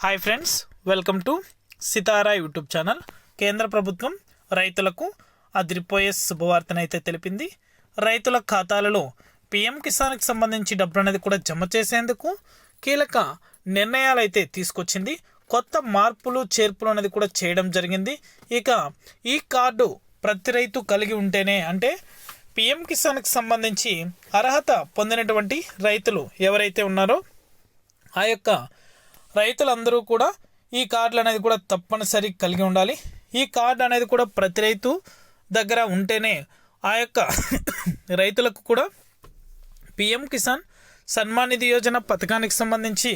Hi friends welcome to Sitara YouTube channel కేంద్ర ప్రభుత్వం రైతులకు అదిరిపోయే శుభవార్తనైతే తెలిపింది రైతుల ఖాతాలలో పిఎం కిసాన్కి సంబంధించి డబ్బులు అనేది కూడా జమ చేసేందుకు కీలక నిర్ణయాలు అయితే తీసుకొచ్చింది కొత్త మార్పులు చేర్పులు అనేది కూడా చేయడం జరిగింది ఇక ఈ కార్డు ప్రతి రైతు కలిగి ఉంటేనే అంటే పిఎం కిసాన్కి సంబంధించి అర్హత పొందినటువంటి రైతులు ఎవరైతే ఉన్నారో ఆ యొక్క రైతులందరూ కూడా ఈ కార్డులు అనేది కూడా తప్పనిసరి కలిగి ఉండాలి. ఈ కార్డు అనేది కూడా ప్రతి రైతు దగ్గర ఉంటేనే ఆ యొక్క రైతులకు కూడా పిఎం కిసాన్ సన్మాన్ నిధి యోజన పథకానికి సంబంధించి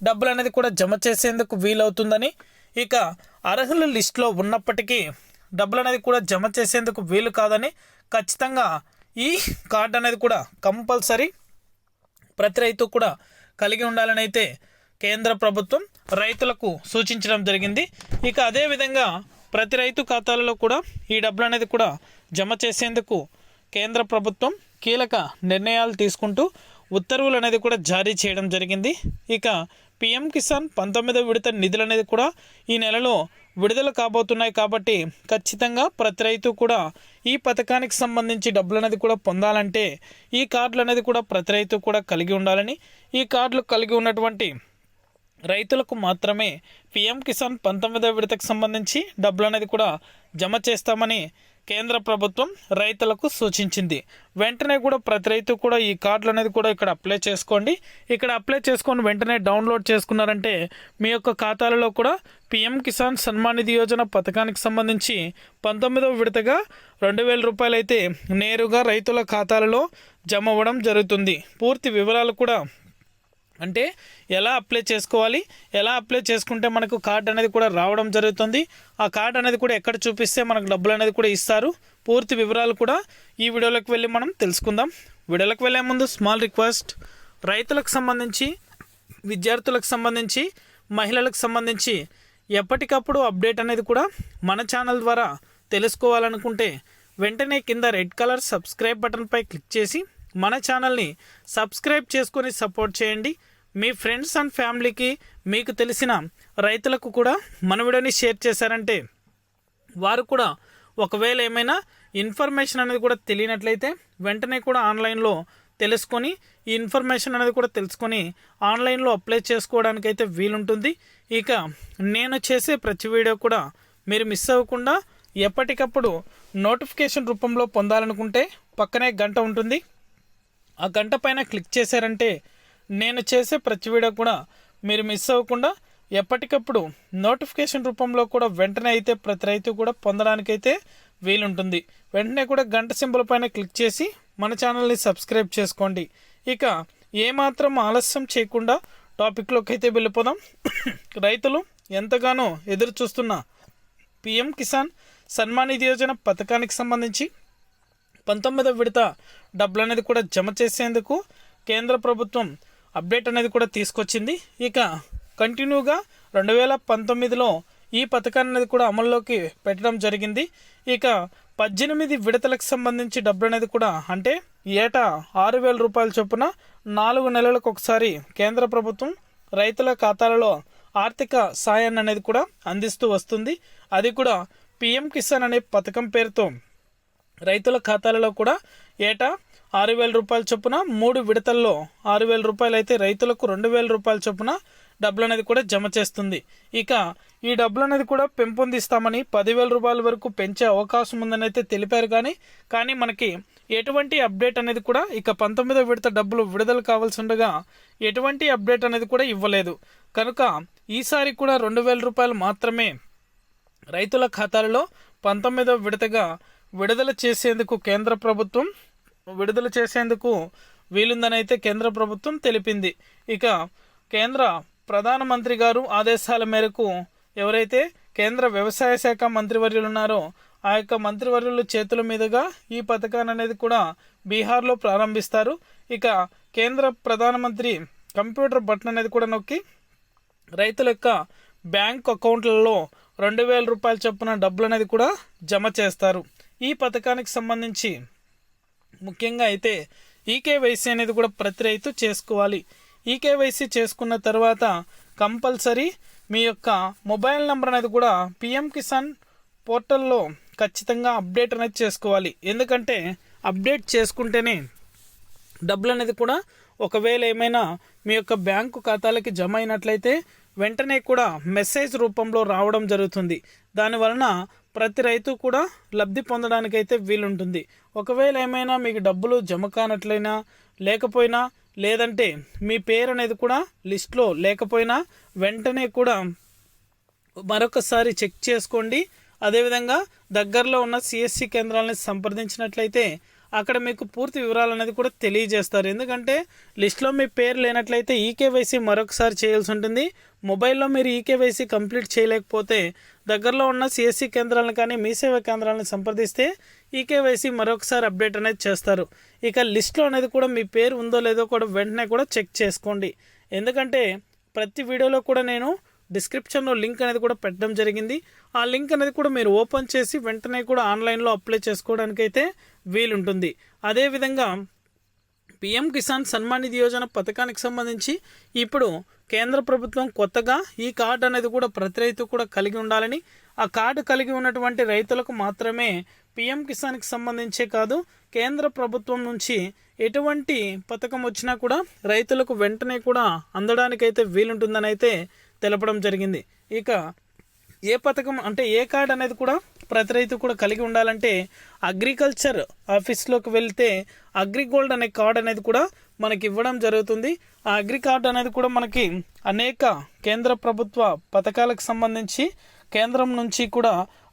డబ్బులు అనేది కూడా జమ చేసేందుకు వీలవుతుందని ఇక అర్హుల లిస్టులో ఉన్నప్పటికీ డబ్బులు అనేది కూడా జమ చేసేందుకు వీలు కాదని ఖచ్చితంగా ఈ కార్డు అనేది కూడా కంపల్సరీ ప్రతి రైతు కూడా కలిగి ఉండాలని అయితే కేంద్ర ప్రభుత్వం రైతులకు సూచించడం జరిగింది. ఇక అదేవిధంగా ప్రతి రైతు ఖాతాలలో కూడా ఈ డబ్బులు అనేది కూడా జమ చేసేందుకు కేంద్ర ప్రభుత్వం కీలక నిర్ణయాలు తీసుకుంటూ ఉత్తర్వులు అనేది కూడా జారీ చేయడం జరిగింది. ఇక పిఎం కిసాన్ పంతొమ్మిదవ విడత నిధులు అనేది కూడా ఈ నెలలో విడుదల కాబోతున్నాయి కాబట్టి ఖచ్చితంగా ప్రతి రైతు కూడా ఈ పథకానికి సంబంధించి డబ్బులు అనేది కూడా పొందాలంటే ఈ కార్డులు అనేది కూడా ప్రతి రైతు కూడా కలిగి ఉండాలని ఈ కార్డులు కలిగి ఉన్నటువంటి రైతులకు మాత్రమే పిఎం కిసాన్ పంతొమ్మిదవ విడతకు సంబంధించి డబ్బులు అనేది కూడా జమ చేస్తామని కేంద్ర ప్రభుత్వం రైతులకు సూచించింది. వెంటనే కూడా ప్రతి రైతు కూడా ఈ కార్డులు అనేది కూడా ఇక్కడ అప్లై చేసుకోండి. ఇక్కడ అప్లై చేసుకొని వెంటనే డౌన్లోడ్ చేసుకున్నారంటే మీ యొక్క ఖాతాలలో కూడా పిఎం కిసాన్ సన్మాన్ నిధి యోజన పథకానికి సంబంధించి పంతొమ్మిదవ విడతగా రెండు వేల రూపాయలు అయితే నేరుగా రైతుల ఖాతాలలో జమ అవ్వడం జరుగుతుంది. పూర్తి వివరాలు కూడా అంటే ఎలా అప్లై చేసుకోవాలి ఎలా అప్లై చేసుకుంటే మనకు కార్డ్ అనేది కూడా రావడం జరుగుతుంది. ఆ కార్డ్ అనేది కూడా ఎక్కడ చూపిస్తే మనకు డబ్బులు అనేది కూడా ఇస్తారు. పూర్తి వివరాలు కూడా ఈ వీడియోలోకి వెళ్ళి మనం తెలుసుకుందాం. వీడియోలోకి వెళ్ళే ముందు స్మాల్ రిక్వెస్ట్ రైతులకు సంబంధించి విద్యార్థులకు సంబంధించి మహిళలకు సంబంధించి ఎప్పటికప్పుడు అప్డేట్ అనేది కూడా మన ఛానల్ ద్వారా తెలుసుకోవాలనుకుంటే వెంటనే కింద రెడ్ కలర్ సబ్స్క్రైబ్ బటన్పై క్లిక్ చేసి మన ఛానల్ని సబ్స్క్రైబ్ చేసుకొని సపోర్ట్ చేయండి. మీ ఫ్రెండ్స్ అండ్ ఫ్యామిలీకి మీకు తెలిసిన రైతులకు కూడా మన వీడియోని షేర్ చేశారంటే వారు కూడా ఒకవేళ ఏమైనా ఇన్ఫర్మేషన్ అనేది కూడా తెలియనట్లయితే వెంటనే కూడా ఆన్లైన్లో తెలుసుకొని ఈ ఇన్ఫర్మేషన్ అనేది కూడా తెలుసుకొని ఆన్లైన్లో అప్లై చేసుకోవడానికి అయితే వీలుంటుంది. ఇక నేను చేసే ప్రతి వీడియో కూడా మీరు మిస్ అవ్వకుండా ఎప్పటికప్పుడు నోటిఫికేషన్ రూపంలో పొందాలనుకుంటే పక్కనే గంట ఉంటుంది. ఆ గంట పైన క్లిక్ చేశారంటే నేను చేసే ప్రతి వీడియో కూడా మీరు మిస్ అవ్వకుండా ఎప్పటికప్పుడు నోటిఫికేషన్ రూపంలో కూడా వెంటనే అయితే ప్రతి రైతు కూడా పొందడానికైతే వీలుంటుంది. వెంటనే కూడా గంట సింబల్ పైన క్లిక్ చేసి మన ఛానల్ని సబ్స్క్రైబ్ చేసుకోండి. ఇక ఏమాత్రం ఆలస్యం చేయకుండా టాపిక్లోకి అయితే వెళ్ళిపోదాం. రైతులు ఎంతగానో ఎదురు చూస్తున్న పిఎం కిసాన్ సన్మానిధి యోజన పథకానికి సంబంధించి పంతొమ్మిదవ విడత డబ్బులు అనేది కూడా జమ చేసేందుకు కేంద్ర ప్రభుత్వం అప్డేట్ అనేది కూడా తీసుకొచ్చింది. ఇక కంటిన్యూగా రెండు వేల పంతొమ్మిదిలో ఈ పథకాన్ని అనేది కూడా అమల్లోకి పెట్టడం జరిగింది. ఇక పద్దెనిమిది విడతలకు సంబంధించి డబ్బులు అనేది కూడా అంటే ఏటా ఆరు వేల రూపాయల చొప్పున నాలుగు నెలలకు ఒకసారి కేంద్ర ప్రభుత్వం రైతుల ఖాతాలలో ఆర్థిక సాయాన్ని అనేది కూడా అందిస్తూ వస్తుంది. అది కూడా పిఎం కిసాన్ అనే పథకం పేరుతో రైతుల ఖాతాలలో కూడా ఏటా ఆరు వేల రూపాయల చొప్పున మూడు విడతల్లో ఆరు వేల రూపాయలు అయితే రైతులకు రెండు వేల రూపాయల చొప్పున డబ్బులు అనేది కూడా జమ చేస్తుంది. ఇక ఈ డబ్బులు అనేది కూడా పెంపొందిస్తామని పదివేల రూపాయల వరకు పెంచే అవకాశం ఉందని అయితే తెలిపారు కానీ కానీ మనకి ఎటువంటి అప్డేట్ అనేది కూడా ఇక పంతొమ్మిదో విడత డబ్బులు విడుదల కావాల్సి ఉండగా ఎటువంటి అప్డేట్ అనేది కూడా ఇవ్వలేదు. కనుక ఈసారి కూడా రెండు వేల రూపాయలు మాత్రమే రైతుల ఖాతాలలో పంతొమ్మిదవ విడతగా విడుదల చేసేందుకు కేంద్ర ప్రభుత్వం విడుదల చేసేందుకు వీలుందనైతే కేంద్ర ప్రభుత్వం తెలిపింది. ఇక కేంద్ర ప్రధానమంత్రి గారు ఆదేశాల మేరకు ఎవరైతే కేంద్ర వ్యవసాయ శాఖ మంత్రివర్యులు ఉన్నారో ఆ యొక్క మంత్రివర్యుల చేతుల మీదుగా ఈ పథకాన్ని అనేది కూడా బీహార్లో ప్రారంభిస్తారు. ఇక కేంద్ర ప్రధానమంత్రి కంప్యూటర్ బటన్ అనేది కూడా నొక్కి రైతుల యొక్క బ్యాంక్ అకౌంట్లలో రెండు వేల రూపాయల చొప్పున డబ్బులు అనేది కూడా జమ చేస్తారు. ఈ పథకానికి సంబంధించి ముఖ్యంగా అయితే ఈకేవైసీ అనేది కూడా ప్రతి రైతు చేసుకోవాలి. ఈకేవైసీ చేసుకున్న తర్వాత కంపల్సరీ మీ యొక్క మొబైల్ నెంబర్ అనేది కూడా పిఎం కిసాన్ పోర్టల్లో ఖచ్చితంగా అప్డేట్ అనేది చేసుకోవాలి. ఎందుకంటే అప్డేట్ చేసుకుంటేనే డబ్బులు అనేది కూడా ఒకవేళ ఏమైనా మీ యొక్క బ్యాంకు ఖాతాలకి జమ అయినట్లయితే వెంటనే కూడా మెసేజ్ రూపంలో రావడం జరుగుతుంది. దానివలన ప్రతి రైతు కూడా లబ్ధి పొందడానికైతే వీలుంటుంది. ఒకవేళ ఏమైనా మీకు డబ్బులు జమ కానట్లయినా లేకపోయినా లేదంటే మీ పేరు అనేది కూడా లిస్ట్లో లేకపోయినా వెంటనే కూడా మరొకసారి చెక్ చేసుకోండి. అదేవిధంగా దగ్గరలో ఉన్న సిఎస్సి కేంద్రాలను సంప్రదించినట్లయితే అక్కడ మీకు పూర్తి వివరాలు అనేది కూడా తెలియజేస్తారు. ఎందుకంటే లిస్ట్లో మీ పేరు లేనట్లయితే ఈకేవైసీ మరొకసారి చేయాల్సి ఉంటుంది. మొబైల్లో మీరు ఈకేవైసీ కంప్లీట్ చేయలేకపోతే దగ్గరలో ఉన్న సిఎస్సి కేంద్రాలను కానీ మీ సేవా కేంద్రాలను సంప్రదిస్తే ఈకేవైసీ మరొకసారి అప్డేట్ అనేది చేస్తారు. ఇక లిస్ట్లో అనేది కూడా మీ పేరు ఉందో లేదో కూడా వెంటనే కూడా చెక్ చేసుకోండి. ఎందుకంటే ప్రతి వీడియోలో కూడా నేను డిస్క్రిప్షన్లో లింక్ అనేది కూడా పెట్టడం జరిగింది. ఆ లింక్ అనేది కూడా మీరు ఓపెన్ చేసి వెంటనే కూడా ఆన్లైన్లో అప్లై చేసుకోవడానికి అయితే వీలుంటుంది అదేవిధంగా పిఎం కిసాన్ సన్మాన్ నిధి యోజన పథకానికి సంబంధించి ఇప్పుడు కేంద్ర ప్రభుత్వం కొత్తగా ఈ కార్డు అనేది కూడా ప్రతి రైతు కూడా కలిగి ఉండాలని ఆ కార్డు కలిగి ఉన్నటువంటి రైతులకు మాత్రమే పిఎం కిసాన్కి సంబంధించే కాదు కేంద్ర ప్రభుత్వం నుంచి ఎటువంటి పథకం వచ్చినా కూడా రైతులకు వెంటనే కూడా అందడానికైతే వీలుంటుందని అయితే తెలపడం జరిగింది. ఇక ఏ పథకం అంటే ఏ కార్డ్ అనేది కూడా ప్రతి రైతు కూడా కలిగి ఉండాలంటే అగ్రికల్చర్ ఆఫీస్లోకి వెళ్తే అగ్రిగోల్డ్ అనే కార్డ్ అనేది కూడా మనకి ఇవ్వడం జరుగుతుంది. ఆ అగ్రి కార్డ్ అనేది కూడా మనకి అనేక కేంద్ర ప్రభుత్వ పథకాలకు సంబంధించి కేంద్రం నుంచి కూడా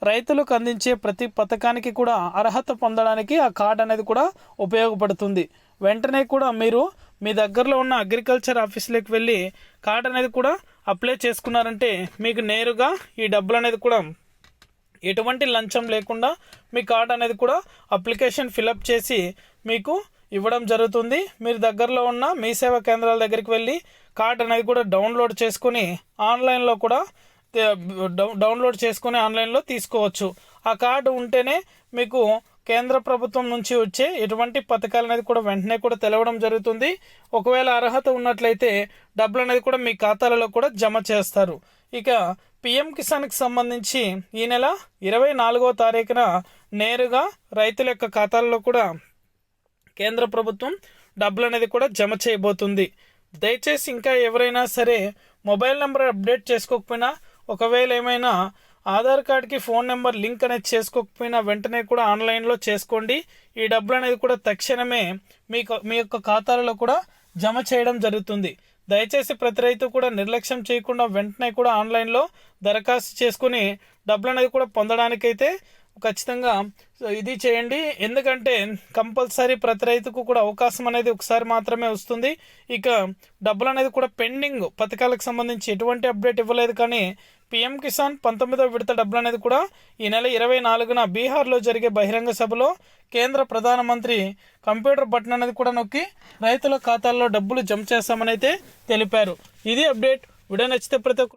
రైతులకు అందించే ప్రతి పథకానికి కూడా అర్హత పొందడానికి ఆ కార్డ్ అనేది కూడా ఉపయోగపడుతుంది. వెంటనే కూడా మీరు మీ దగ్గరలో ఉన్న అగ్రికల్చర్ ఆఫీస్లోకి వెళ్ళి కార్డ్ అనేది కూడా అప్లై చేసుకున్నారంటే మీకు నేరుగా ఈ డబ్బులు అనేది కూడా ఎటువంటి లంచం లేకుండా మీ కార్డ్ అనేది కూడా అప్లికేషన్ ఫిలప్ చేసి మీకు ఇవ్వడం జరుగుతుంది. మీరు దగ్గరలో ఉన్న మీ సేవా కేంద్రాల దగ్గరికి వెళ్ళి కార్డ్ అనేది కూడా డౌన్లోడ్ చేసుకుని ఆన్లైన్లో కూడా డౌ- డౌన్లోడ్ చేసుకుని ఆన్లైన్లో తీసుకోవచ్చు. ఆ కార్డు ఉంటేనే మీకు కేంద్ర ప్రభుత్వం నుంచి వచ్చే ఎటువంటి పథకాలు అనేది కూడా వెంటనే కూడా తెలవడం జరుగుతుంది. ఒకవేళ అర్హత ఉన్నట్లయితే డబ్బులు అనేది కూడా మీ ఖాతాలలో కూడా జమ చేస్తారు. ఇక పిఎం కిసాన్కి సంబంధించి ఈ నెల ఇరవై నాలుగో తారీఖున నేరుగా రైతుల యొక్క ఖాతాల్లో కూడా కేంద్ర ప్రభుత్వం డబ్బులు అనేది కూడా జమ చేయబోతుంది. దయచేసి ఇంకా ఎవరైనా సరే మొబైల్ నెంబర్ అప్డేట్ చేసుకోకపోయినా ఒకవేళ ఏమైనా ఆధార్ కార్డ్కి ఫోన్ నెంబర్ లింక్ అనేది చేసుకోకపోయినా వెంటనే కూడా ఆన్లైన్లో చేసుకోండి. ఈ డబ్బులు అనేది కూడా తక్షణమే మీకు మీ యొక్క ఖాతాలలో కూడా జమ చేయడం జరుగుతుంది. దయచేసి ప్రతి రైతు కూడా నిర్లక్ష్యం చేయకుండా వెంటనే కూడా ఆన్లైన్లో దరఖాస్తు చేసుకుని డబ్బులు అనేది కూడా పొందడానికైతే ఖచ్చితంగా ఇది చేయండి. ఎందుకంటే కంపల్సరీ ప్రతి రైతుకు కూడా అవకాశం అనేది ఒకసారి మాత్రమే వస్తుంది. ఇక డబ్బులు అనేది కూడా పెండింగ్ పథకాలకు సంబంధించి ఎటువంటి అప్డేట్ ఇవ్వలేదు కానీ పిఎం కిసాన్ పంతొమ్మిదవ విడత డబ్బులు అనేది కూడా ఈ నెల ఇరవై నాలుగున బీహార్లో జరిగే బహిరంగ సభలో కేంద్ర ప్రధానమంత్రి కంప్యూటర్ బటన్ అనేది కూడా నొక్కి రైతుల ఖాతాల్లో డబ్బులు జమ చేస్తామని అయితే తెలిపారు. ఇది అప్డేట్. వీడియో నచ్చితే ప్రతి ఒక్క